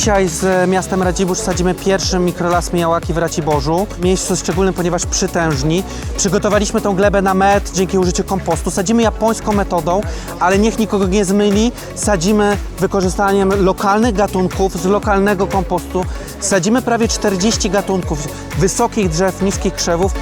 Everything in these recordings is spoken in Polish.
Dzisiaj z miastem Radzibórz sadzimy pierwszy mikrolas Mijałaki w Raciborzu. Miejsce szczególne, ponieważ przytężni. Przygotowaliśmy tą glebę na met dzięki użyciu kompostu. Sadzimy japońską metodą, ale niech nikogo nie zmyli. Sadzimy wykorzystaniem lokalnych gatunków z lokalnego kompostu. Sadzimy prawie 40 gatunków wysokich drzew, niskich krzewów.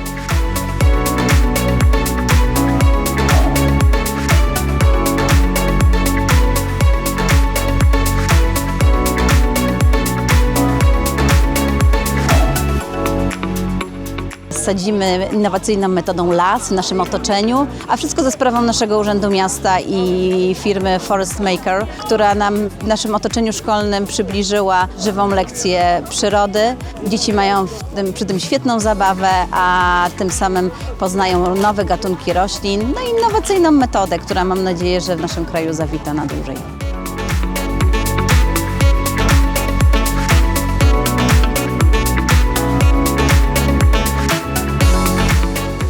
Sadzimy innowacyjną metodą las w naszym otoczeniu, a wszystko za sprawą naszego Urzędu Miasta i firmy Forest Maker, która nam w naszym otoczeniu szkolnym przybliżyła żywą lekcję przyrody. Dzieci mają tym, przy tym świetną zabawę, a tym samym poznają nowe gatunki roślin, no i innowacyjną metodę, która mam nadzieję, że w naszym kraju zawita na dłużej.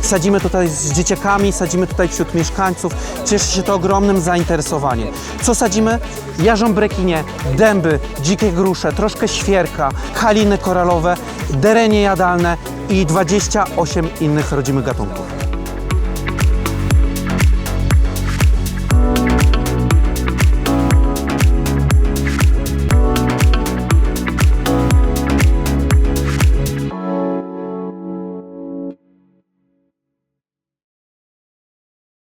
Sadzimy tutaj z dzieciakami, sadzimy tutaj wśród mieszkańców. Cieszy się to ogromnym zainteresowaniem. Co sadzimy? Jarząbrekinie, dęby, dzikie grusze, troszkę świerka, kaliny koralowe, derenie jadalne i 28 innych rodzimych gatunków.